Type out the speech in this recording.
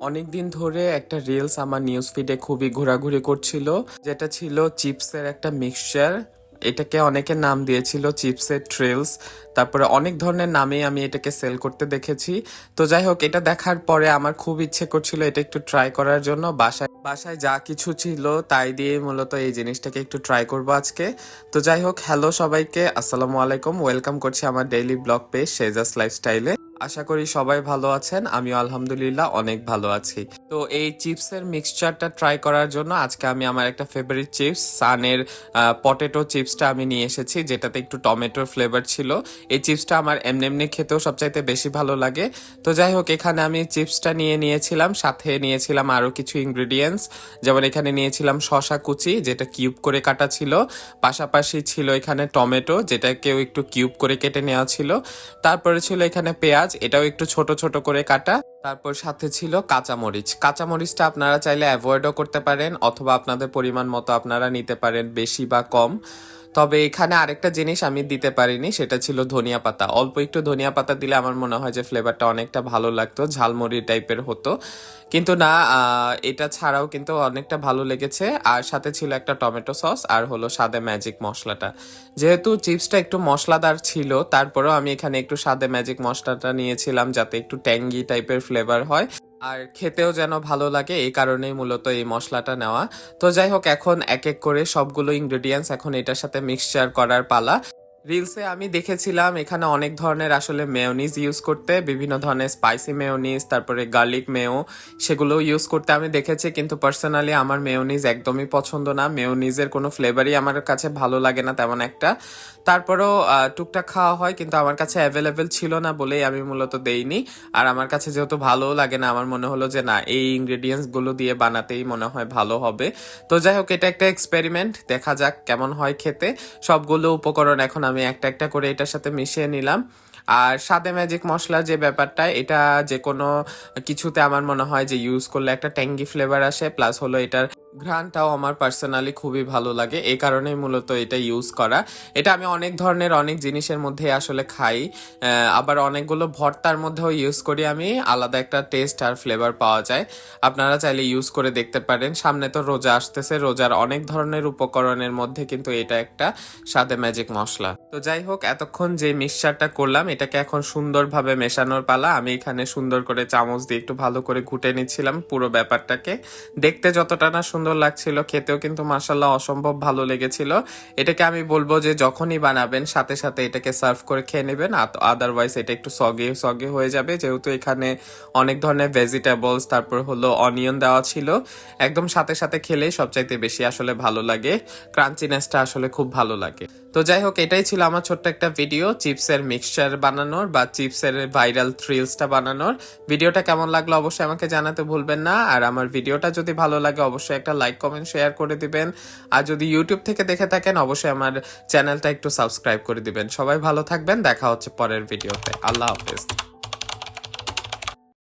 অনেক দিন ধরে একটা রিলস আমার নিউজ ফিডে খুবই ঘোরাঘুরি করছিল, যেটা ছিল চিপসের একটা মিক্সচার এটাকে অনেকে নাম দিয়েছিল চিপসের ট্রেলস তারপরে অনেক ধরনের নামে আমি এটাকে সেল করতে দেখেছি। তো যাই হোক, এটা দেখার পরে আমার খুব ইচ্ছে করছিল এটা একটু ট্রাই করার জন্য। বাসায় বাসায় যা কিছু ছিল তাই দিয়ে মূলত এই জিনিসটাকে একটু ট্রাই করব আজকে। তো যাই হোক হ্যালো সবাইকে, আসসালামু আলাইকুম। ওয়েলকাম করছি আমার ডেইলি ব্লগ পেজ শেজাস লাইফস্টাইলে আশা করি সবাই ভালো আছেন। আমি আলহামদুলিল্লাহ অনেক ভালো আছি। তো এই চিপসের মিক্সচারটা ট্রাই করার জন্য আজকে আমি আমার একটা ফেভারিট চিপস সানের পটেটো চিপসটা আমি নিয়ে এসেছি, যেটাতে একটু টমেটোর ফ্লেভার ছিল। এই চিপসটা আমার এমনি এমনি খেতেও সবচাইতে বেশি ভালো লাগে। তো যাই হোক, এখানে আমি চিপসটা নিয়ে নিয়েছিলাম, সাথে নিয়েছিলাম আরও কিছু ইনগ্রিডিয়েন্টস যেমন এখানে নিয়েছিলাম শশা কুচি, যেটা কিউব করে কাটা ছিল। পাশাপাশি ছিল এখানে টমেটো, যেটাকেও একটু কিউব করে কেটে নেওয়া ছিল। তারপরে ছিল এখানে পেঁয়াজ এটাও একটু ছোট ছোট করে কাটা। তারপর সাথে ছিল কাঁচামরিচ। কাঁচামরিচটা আপনারা চাইলে অ্যাভয়েডও করতে পারেন, অথবা আপনাদের পরিমাণ মতো আপনারা নিতে পারেন বেশি বা কম। তবে এখানে আরেকটা জিনিস আমি দিতে পারিনি, সেটা ছিল ধনিয়া পাতা। অল্প একটু ধনিয়া পাতা দিলে আমার মনে হয় যে ফ্লেভারটা অনেকটা ভালো লাগতো, ঝালমুড়ি টাইপের হতো। কিন্তু না এটা ছাড়াও কিন্তু অনেকটা ভালো লেগেছে। আর সাথে ছিল একটা টমেটো সস আর হলো সাদে ম্যাজিক মশলাটা। যেহেতু চিপসটা একটু মশলাদার ছিল, তারপরেও আমি এখানে একটু সাদে ম্যাজিক মশলাটা নিয়েছিলাম যাতে একটু ট্যাঙ্গি টাইপের ফ্লেভার হয়। আর খেতেও যেন ভালো লাগে, এই কারণেই মূলত এই মশলাটা নেওয়া। তো যাই হোক, এখন এক এক করে সবগুলো ইনগ্রেডিয়েন্টস এখন এটার সাথে মিক্সচার করার পালা। রিলসে আমি দেখেছিলাম, এখানে অনেক ধরনের আসলে মেয়োনিজ ইউজ করতে, বিভিন্ন ধরনের স্পাইসি মেয়োনিজ তারপরে গার্লিক মেয়ো সেগুলো ইউজ করতে আমি দেখেছি, কিন্তু পার্সোনালি আমার মেয়োনিজ একদমই পছন্দ না। মেয়োনিজের কোনো ফ্লেভারই আমার কাছে ভালো লাগে না তেমন একটা। তারপরেও টুকটাক খাওয়া হয়, কিন্তু আমার কাছে অ্যাভেলেবেল ছিল না বলেই আমি মূলত দেইনি। আর আমার কাছে যেহেতু ভালোও লাগে না, আমার মনে হলো যে না, এই ইনগ্রেডিয়েন্টসগুলো দিয়ে বানাতেই মনে হয় ভালো হবে। তো যাই হোক, এটা একটা এক্সপেরিমেন্ট দেখা যাক কেমন হয় খেতে। সবগুলো উপকরণ এখন আমি একটা একটা করে এটার সাথে মিশিয়ে নিলাম। আর সাদে ম্যাজিক মশলার যে ব্যাপারটা, এটা যে কোনো কিছুতে আমার মনে হয় যে ইউজ করলে একটা ট্যাঙ্গি ফ্লেভার আসে প্লাস হলো এটার ঘ্রাণটাও আমার পার্সোনালি খুবই ভালো লাগে। এই কারণেই মূলত এটা ইউজ করা। এটা আমি অনেক ধরনের অনেক জিনিসের মধ্যে আসলে খাই। আবার অনেকগুলো ভর্তার মধ্যেও ইউজ করি আমি। আলাদা একটা টেস্ট আর ফ্লেভার পাওয়া যায়। আপনারা চাইলে ইউজ করে দেখতে পারেন। সামনে তো রোজা আসতেছে। রোজার অনেক ধরনের উপকরণের মধ্যে কিন্তু এটা একটা সাদে ম্যাজিক মশলা। তো যাই হোক, এতক্ষণ যে মিক্সচারটা করলাম, এটাকে এখন সুন্দরভাবে মেশানোর পালা। আমি এখানে সুন্দর করে চামচ দিয়ে একটু ভালো করে ঘুটে নিচ্ছিলাম পুরো ব্যাপারটাকে। দেখতে যতটা না সুন্দর লাগছিল, খেতেও কিন্তু মাসাল্লাহ অসম্ভব ভালো লেগেছিল। এটাকে আমি বলব যে যখনই বানাবেন, সাথে সাথে এটাকে সার্ভ করে খেয়ে নেবেন। আদারওয়াইজ এটা একটু সগে সগে হয়ে যাবে। যেহেতু এখানে অনেক ধরনের ভেজিটেবলস তারপর হলো অনিয়ন দেওয়া ছিল। একদম সাথে সাথে খেলেই সবচাইতে বেশি আসলে ভালো লাগে। ক্রাঞ্চিনেসটা আসলে খুব ভালো লাগে। তো যাই হোক, এটাই ছিল আমার ছোট্ট একটা ভিডিও চিপসের মিক্সচার বানানোর বা চিপসের ভাইরাল থ্রিলসটা বানানোর। ভিডিওটা কেমন লাগল অবশ্যই আমাকে জানাতে ভুলবেন না। আর আমার ভিডিওটা যদি ভালো লাগে, অবশ্যই একটা লাইক কমেন্ট শেয়ার করে দিবেন। আর যদি ইউটিউব থেকে দেখে থাকেন, অবশ্যই আমার চ্যানেলটা একটু সাবস্ক্রাইব করে দিবেন। সবাই ভালো থাকবেন, দেখা হচ্ছে পরের ভিডিওতে আল্লাহ হাফেজ।